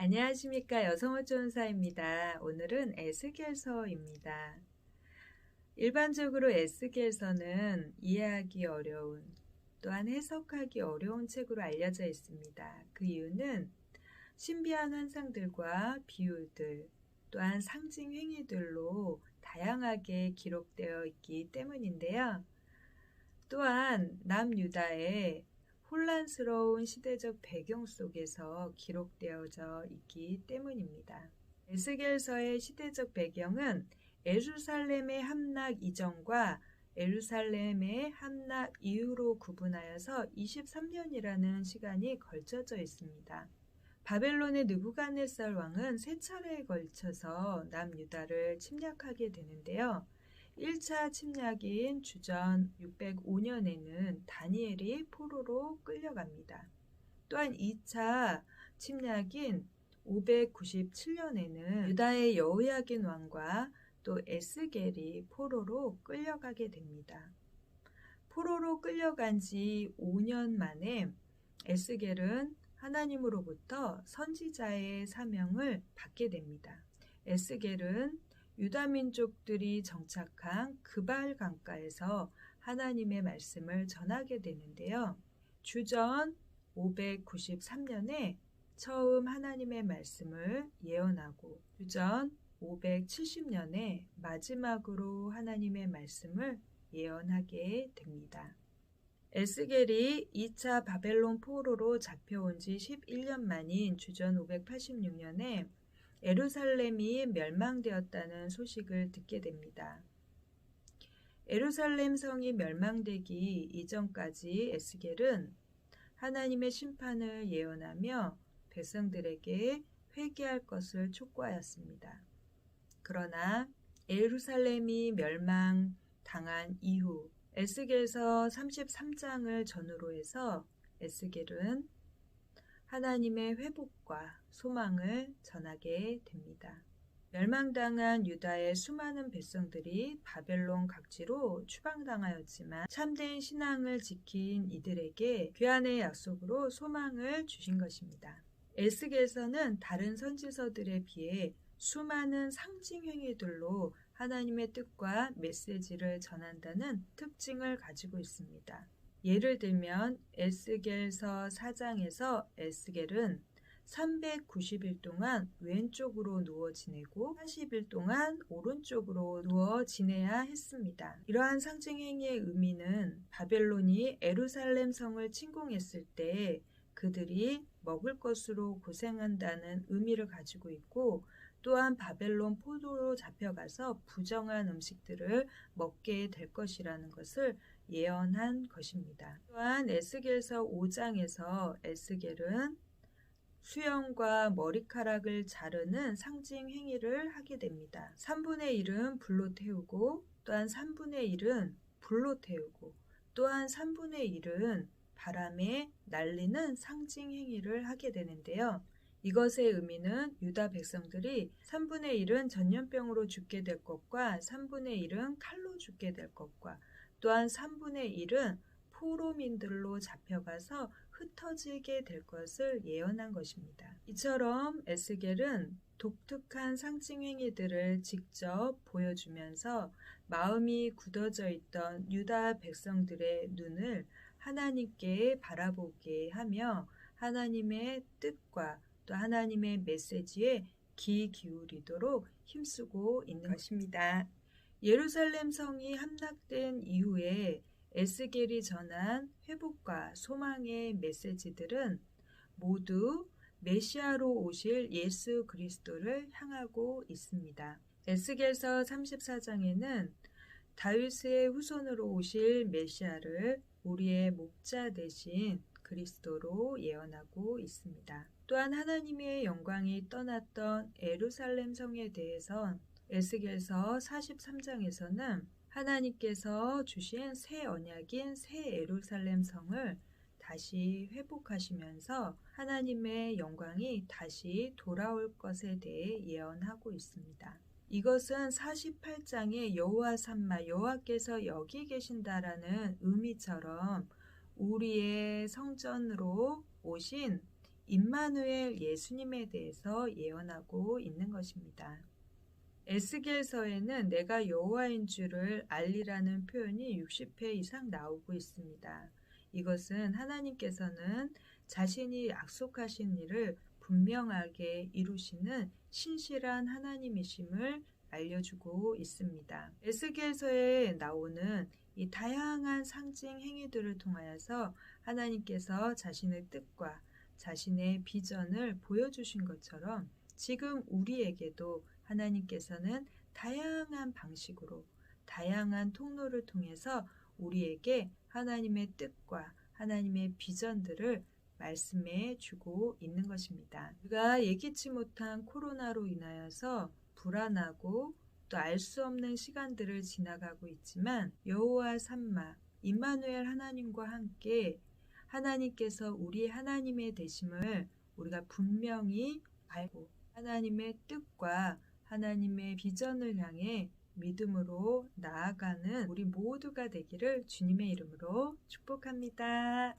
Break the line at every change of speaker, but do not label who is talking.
안녕하십니까 여성어촌사입니다. 오늘은 에스겔서입니다. 일반적으로 에스겔서는 이해하기 어려운 또한 해석하기 어려운 책으로 알려져 있습니다. 그 이유는 신비한 환상들과 비유들 또한 상징 행위들로 다양하게 기록되어 있기 때문인데요. 또한 남유다의 혼란스러운 시대적 배경 속에서 기록되어져 있기 때문입니다. 에스겔서의 시대적 배경은 에루살렘의 함락 이전과 에루살렘의 함락 이후로 구분하여서 23년이라는 시간이 걸쳐져 있습니다. 바벨론의 느부갓네살 왕은 세 차례에 걸쳐서 남유다를 침략하게 되는데요. 1차 침략인 주전 605년에는 다니엘이 포로로 끌려갑니다. 또한 2차 침략인 597년에는 유다의 여호야긴 왕과 또 에스겔이 포로로 끌려가게 됩니다. 포로로 끌려간 지 5년 만에 에스겔은 하나님으로부터 선지자의 사명을 받게 됩니다. 에스겔은 유다 민족들이 정착한 그발 강가에서 하나님의 말씀을 전하게 되는데요. 주전 593년에 처음 하나님의 말씀을 예언하고 주전 570년에 마지막으로 하나님의 말씀을 예언하게 됩니다. 에스겔이 2차 바벨론 포로로 잡혀온 지 11년 만인 주전 586년에 에루살렘이 멸망되었다는 소식을 듣게 됩니다. 에루살렘 성이 멸망되기 이전까지 에스겔은 하나님의 심판을 예언하며 백성들에게 회개할 것을 촉구하였습니다. 그러나 에루살렘이 멸망당한 이후 에스겔서 33장을 전후로 해서 에스겔은 하나님의 회복과 소망을 전하게 됩니다. 멸망당한 유다의 수많은 백성들이 바벨론 각지로 추방당하였지만 참된 신앙을 지킨 이들에게 귀한의 약속으로 소망을 주신 것입니다. 에스겔서는 다른 선지서들에 비해 수많은 상징 행위들로 하나님의 뜻과 메시지를 전한다는 특징을 가지고 있습니다. 예를 들면 에스겔서 4장에서 에스겔은 390일 동안 왼쪽으로 누워 지내고 40일 동안 오른쪽으로 누워 지내야 했습니다. 이러한 상징 행위의 의미는 바벨론이 에루살렘 성을 침공했을 때 그들이 먹을 것으로 고생한다는 의미를 가지고 있고 또한 바벨론 포도로 잡혀가서 부정한 음식들을 먹게 될 것이라는 것을 예언한 것입니다. 또한 에스겔서 5장에서 에스겔은 수염과 머리카락을 자르는 상징 행위를 하게 됩니다. 3분의 1은 불로 태우고 또한 3분의 1은 불로 태우고 또한 3분의 1은 바람에 날리는 상징 행위를 하게 되는데요. 이것의 의미는 유다 백성들이 3분의 1은 전염병으로 죽게 될 것과 3분의 1은 칼로 죽게 될 것과 또한 3분의 1은 포로민들로 잡혀가서 흩어지게 될 것을 예언한 것입니다. 이처럼 에스겔은 독특한 상징 행위들을 직접 보여주면서 마음이 굳어져 있던 유다 백성들의 눈을 하나님께 바라보게 하며 하나님의 뜻과 또 하나님의 메시지에 귀 기울이도록 힘쓰고 있는 것입니다. 예루살렘 성이 함락된 이후에 에스겔이 전한 회복과 소망의 메시지들은 모두 메시아로 오실 예수 그리스도를 향하고 있습니다. 에스겔서 34장에는 다윗의 후손으로 오실 메시아를 우리의 목자 대신 그리스도로 예언하고 있습니다. 또한 하나님의 영광이 떠났던 에루살렘 성에 대해선 에스겔서 43장에서는 하나님께서 주신 새 언약인 새 에루살렘 성을 다시 회복하시면서 하나님의 영광이 다시 돌아올 것에 대해 예언하고 있습니다. 이것은 48장의 여호와 산마 여호와께서 여기 계신다라는 의미처럼 우리의 성전으로 오신 임마누엘 예수님에 대해서 예언하고 있는 것입니다. 에스겔서에는 내가 여호와인 줄을 알리라는 표현이 60회 이상 나오고 있습니다. 이것은 하나님께서는 자신이 약속하신 일을 분명하게 이루시는 신실한 하나님이심을 알려주고 있습니다. 에스겔서에 나오는 이 다양한 상징 행위들을 통하여서 하나님께서 자신의 뜻과 자신의 비전을 보여주신 것처럼 지금 우리에게도 하나님께서는 다양한 방식으로 다양한 통로를 통해서 우리에게 하나님의 뜻과 하나님의 비전들을 말씀해 주고 있는 것입니다. 우리가 예기치 못한 코로나로 인하여서 불안하고 또 알 수 없는 시간들을 지나가고 있지만 여호와 삼마 임마누엘 하나님과 함께 하나님께서 우리 하나님의 되심을 우리가 분명히 알고 하나님의 뜻과 하나님의 비전을 향해 믿음으로 나아가는 우리 모두가 되기를 주님의 이름으로 축복합니다.